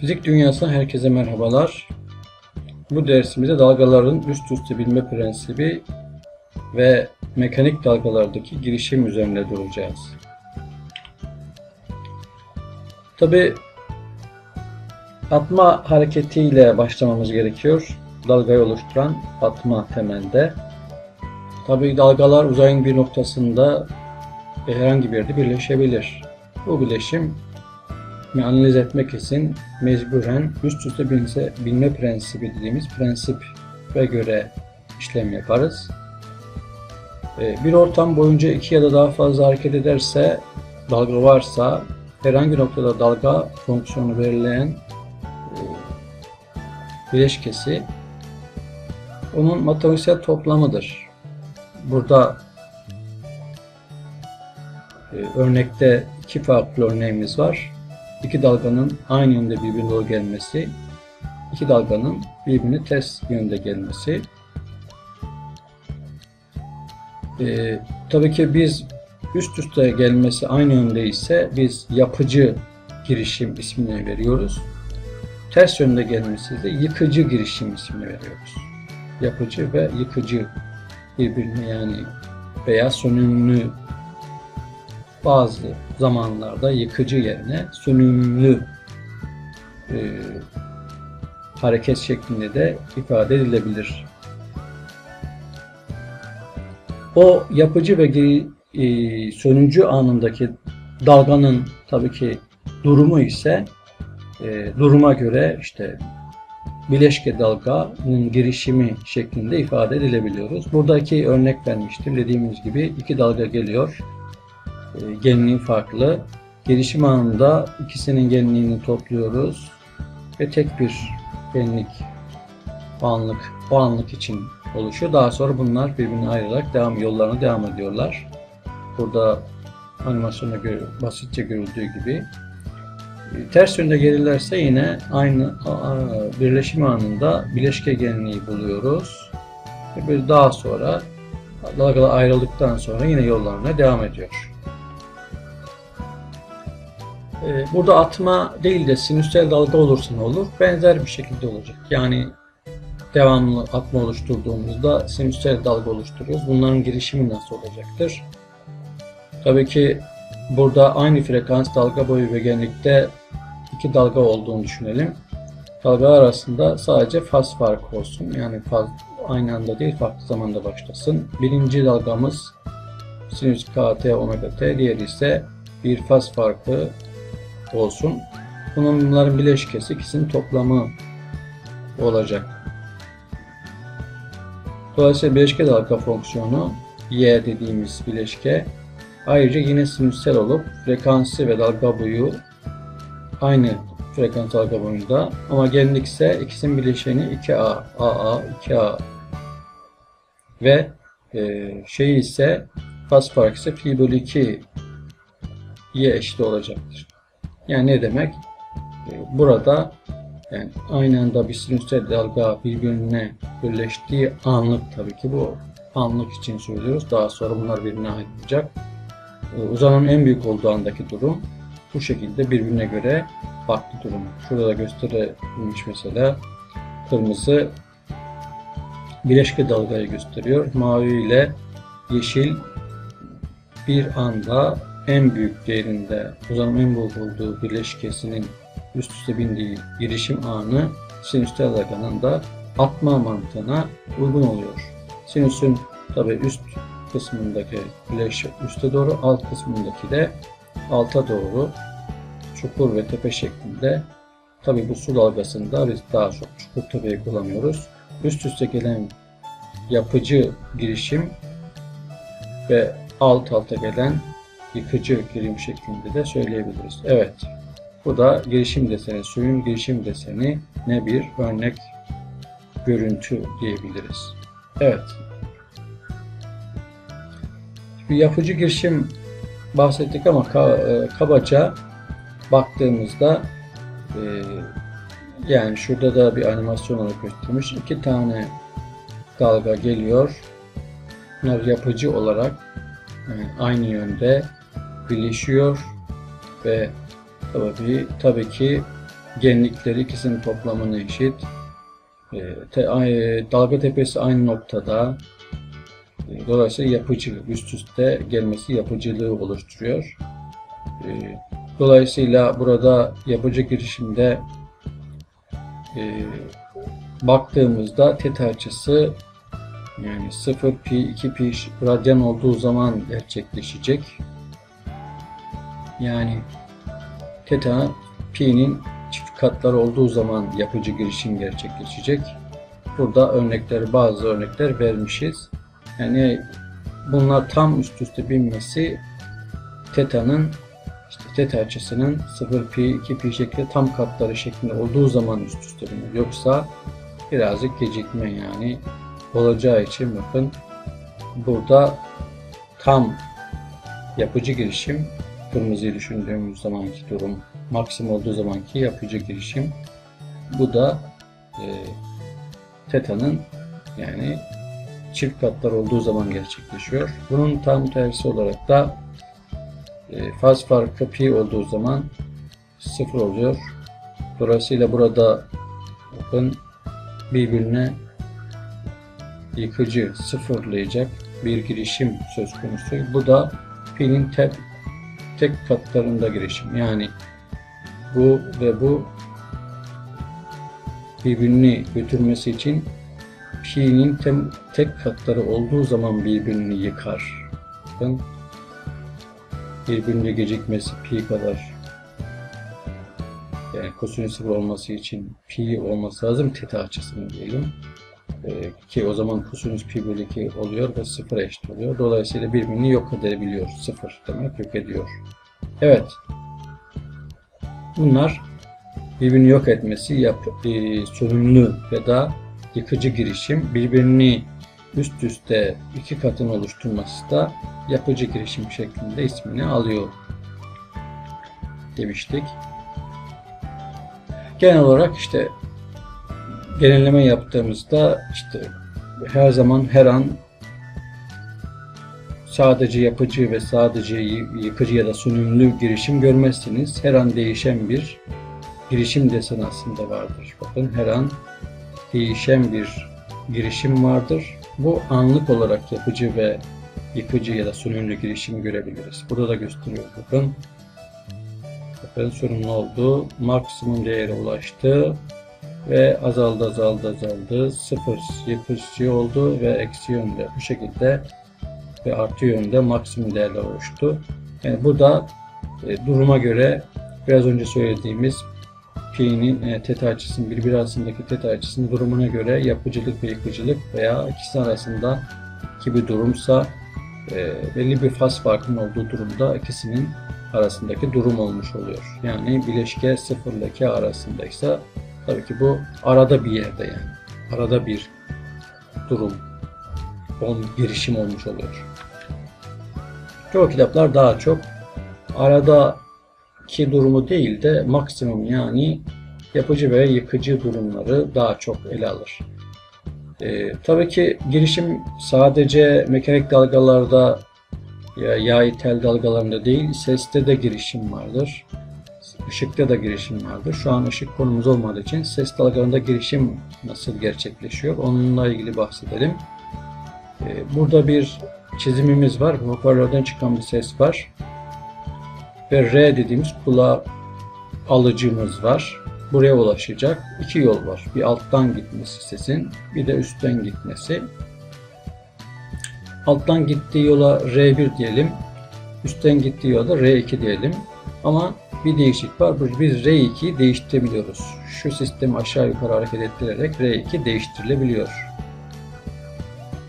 Fizik dünyasına herkese merhabalar. Bu dersimizde dalgaların üst üste binme prensibi ve mekanik dalgalardaki girişim üzerinde duracağız. Tabi atma hareketiyle başlamamız gerekiyor. Dalgayı oluşturan atma temelde. Tabi dalgalar uzayın bir noktasında herhangi bir yerde birleşebilir. Bu birleşim analiz etmek için mecburen üst üste binse, binme prensibi dediğimiz prensip ve göre işlem yaparız. Ee, Bir ortam boyunca iki ya da daha fazla hareket ederse, dalga varsa herhangi noktada dalga fonksiyonu verilen e, bileşkesi onun matematiksel toplamıdır. Burada e, örnekte iki farklı örneğimiz var. İki dalganın aynı yönde birbirine doğru gelmesi, iki dalganın birbirine ters yönde gelmesi. Ee, tabii ki biz üst üste gelmesi aynı yönde ise biz yapıcı girişim ismini veriyoruz. Ters yönde gelmesi de yıkıcı girişim ismini veriyoruz. Yapıcı ve yıkıcı birbirine yani veya sönümlü bazı zamanlarda yıkıcı yerine sönümlü e, hareket şeklinde de ifade edilebilir. O yapıcı ve geri, e, sönücü anındaki dalganın tabii ki durumu ise e, duruma göre işte bileşke dalganın girişimi şeklinde ifade edilebiliyoruz. Buradaki örnek vermiştim. Dediğimiz gibi iki dalga geliyor e, genliği farklı. Gelişim anında ikisinin genliğini topluyoruz ve tek bir genlik anlık, o anlık için oluşuyor. Daha sonra bunlar birbirine ayrılarak devam yollarına devam ediyorlar. Burada animasyonda gör, basitçe görüldüğü gibi. E, Ters yönde gelirlerse yine aynı birleşim anında bileşke genliği buluyoruz. Ve daha sonra dalgalar ayrıldıktan sonra yine yollarına devam ediyor. Ee, Burada atma değil de sinüsel dalga olursa ne olur? Benzer bir şekilde olacak. Yani devamlı atma oluşturduğumuzda sinüsel dalga oluşturuyoruz. Bunların girişimi nasıl olacaktır? Tabii ki burada aynı frekans dalga boyu ve genlikte iki dalga olduğunu düşünelim. Dalgalar arasında sadece faz farkı olsun. Yani faz aynı anda değil farklı zamanda başlasın. Birinci dalgamız sinüs kt omega t, diğeri ise bir faz farkı olsun. Bunun bunların bileşkesi ikisinin toplamı olacak. Dolayısıyla bileşke dalga fonksiyonu y dediğimiz bileşke ayrıca yine sinüsel olup frekansı ve dalga boyu aynı frekans dalga boyunda ama genlik ise ikisinin bileşeni 2a, aa, 2a ve e, şey ise faz farkı ise pi bölü 2 y eşit olacaktır. Yani ne demek? Ee, Burada yani aynı anda bir sinüsel dalga birbirine birleştiği anlık tabii ki bu anlık için söylüyoruz. Daha sonra bunlar birbirine ayrılacak. Ee, Uzanın en büyük olduğu andaki durum bu şekilde birbirine göre farklı durum. Şurada da gösterilmiş mesela kırmızı bileşke dalgayı gösteriyor. Mavi ile yeşil bir anda en büyük değerinde uzanım en büyük olduğu bileşkesinin üst üste bindiği girişim anı sinüstel dalganın da atma mantığına uygun oluyor. Sinüsün tabi üst kısmındaki bileşke üste doğru, alt kısmındaki de alta doğru çukur ve tepe şeklinde. Tabi bu su dalgasında biz daha çok çukur tepeyi kullanıyoruz. Üst üste gelen yapıcı girişim ve alt alta gelen yıkıcı girim şeklinde de söyleyebiliriz. Evet, bu da girişim deseni, suyun girişim deseni ne bir örnek görüntü diyebiliriz. Evet. Bir yapıcı girişim bahsettik ama e, kabaca baktığımızda e, yani şurada da bir animasyon olarak göstermiş. iki tane dalga geliyor. Bunlar yapıcı olarak yani aynı yönde birleşiyor ve tabii, tabii ki genlikleri ikisinin toplamına eşit. E, te- ay- dalga tepesi aynı noktada. E, Dolayısıyla yapıcı, üst üste gelmesi yapıcılığı oluşturuyor. E, Dolayısıyla burada yapıcı girişimde e, baktığımızda teta açısı yani 0 pi 2 pi radyan olduğu zaman gerçekleşecek. Yani teta pi'nin çift katları olduğu zaman yapıcı girişim gerçekleşecek. Burada örnekleri bazı örnekler vermişiz. Yani bunlar tam üst üste binmesi teta'nın işte teta açısının 0 pi 2 pi şekli tam katları şeklinde olduğu zaman üst üste biniyor. Yoksa birazcık gecikme yani olacağı için bakın burada tam yapıcı girişim kırmızıyı düşündüğümüz zamanki durum maksimum olduğu zamanki yapıcı girişim bu da e, teta'nın yani çift katlar olduğu zaman gerçekleşiyor. Bunun tam tersi olarak da e, faz farkı pi olduğu zaman sıfır oluyor. Dolayısıyla burada bakın birbirine yıkıcı sıfırlayacak bir girişim söz konusu. Bu da pi'nin tek, tek katlarında girişim. Yani bu ve bu birbirini götürmesi için pi'nin tem, tek katları olduğu zaman birbirini yıkar. Bakın birbirine gecikmesi pi kadar yani kosinüs olması için pi olması lazım teta açısını diyelim. Ee, ki o zaman kosinüs pi bölü 2 oluyor ve sıfıra eşit oluyor. Dolayısıyla birbirini yok edebiliyor. Sıfır demek yok ediyor. Evet. Bunlar birbirini yok etmesi yap, e, sorumlu ya da yıkıcı girişim birbirini üst üste iki katın oluşturması da yapıcı girişim şeklinde ismini alıyor demiştik. Genel olarak işte genelleme yaptığımızda işte her zaman her an sadece yapıcı ve sadece yıkıcı ya da sönümlü girişim görmezsiniz. Her an değişen bir girişim deseni aslında vardır. Bakın her an değişen bir girişim vardır. Bu anlık olarak yapıcı ve yıkıcı ya da sönümlü girişimi görebiliriz. Burada da gösteriyor bakın. Bakın sorunlu oldu. Maksimum değere ulaştı ve azaldı azaldı azaldı. Sıfır yapıcı oldu ve eksi yönde bu şekilde ve artı yönde maksimum değerler oluştu. Yani burada e, duruma göre biraz önce söylediğimiz pi'nin e, teta açısının birbiri arasındaki teta açısının durumuna göre yapıcılık ve yıkıcılık veya ikisi arasında ki bir durumsa e, belli bir faz farkının olduğu durumda ikisinin arasındaki durum olmuş oluyor. Yani bileşke 0 ile 2 arasındaysa tabii ki bu arada bir yerde yani. Arada bir durum, on girişim olmuş oluyor. Çoğu kitaplar daha çok aradaki durumu değil de maksimum yani yapıcı ve yıkıcı durumları daha çok ele alır. Ee, tabii ki girişim sadece mekanik dalgalarda ya yay tel dalgalarında değil, seste de girişim vardır. Işıkta da girişim vardır. Şu an ışık konumuz olmadığı için ses dalgalarında girişim nasıl gerçekleşiyor onunla ilgili bahsedelim. Ee, burada bir çizimimiz var. Hoparlörden çıkan bir ses var. Ve R dediğimiz kulağa alıcımız var. Buraya ulaşacak. iki yol var. Bir alttan gitmesi sesin, bir de üstten gitmesi. Alttan gittiği yola R1 diyelim. Üstten gittiği yola R2 diyelim. Ama bir değişik var. Biz R2'yi değiştirebiliyoruz. Şu sistemi aşağı yukarı hareket ettirerek R2 değiştirilebiliyor.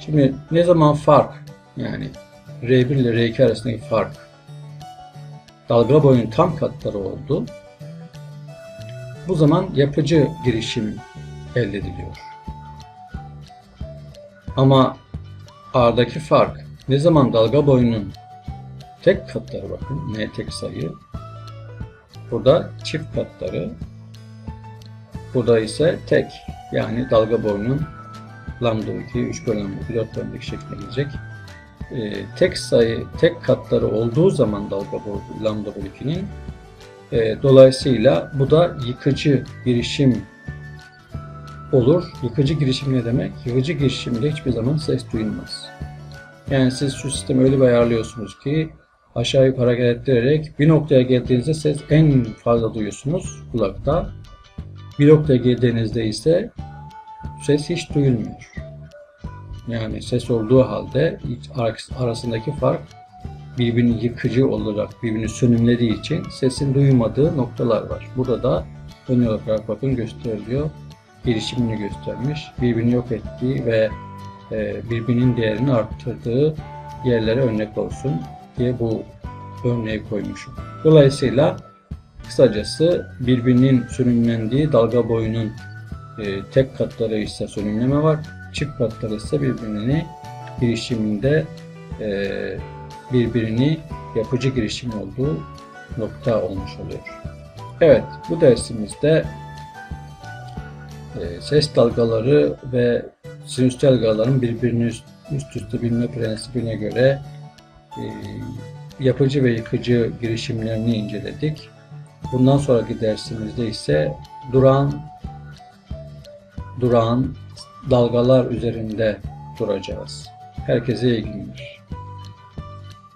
Şimdi ne zaman fark yani R1 ile R2 arasındaki fark dalga boyunun tam katları oldu. Bu zaman yapıcı girişim elde ediliyor. Ama A'daki fark ne zaman dalga boyunun tek katları bakın n tek sayı burada çift katları burada ise tek yani dalga boyunun lambda 2, 3 bölü lambda 2, 4 bölü 2 şeklinde gelecek. Ee, tek sayı, tek katları olduğu zaman dalga boyu lambda bölü 2'nin E, dolayısıyla bu da yıkıcı girişim olur. Yıkıcı girişim ne demek? Yıkıcı girişimde hiçbir zaman ses duyulmaz. Yani siz şu sistemi öyle bir ayarlıyorsunuz ki aşağı yukarı hareket ettirerek bir noktaya geldiğinizde ses en fazla duyuyorsunuz kulakta. Bir noktaya geldiğinizde ise ses hiç duyulmuyor. Yani ses olduğu halde arasındaki fark birbirini yıkıcı olarak birbirini sönümlediği için sesin duyulmadığı noktalar var. Burada da ön olarak bakın gösteriliyor. Gelişimini göstermiş. Birbirini yok ettiği ve e, birbirinin değerini arttırdığı yerlere örnek olsun diye bu örneği koymuşum. Dolayısıyla kısacası birbirinin sönümlendiği dalga boyunun e, tek katları ise sönümleme var. Çift katları ise birbirini girişiminde e, birbirini yapıcı girişim olduğu nokta olmuş oluyor. Evet bu dersimizde e, ses dalgaları ve sinüs dalgaların birbirini üst, üst üste bilme prensibine göre yapıcı ve yıkıcı girişimlerini inceledik. Bundan sonraki dersimizde ise duran duran dalgalar üzerinde duracağız. Herkese iyi günler.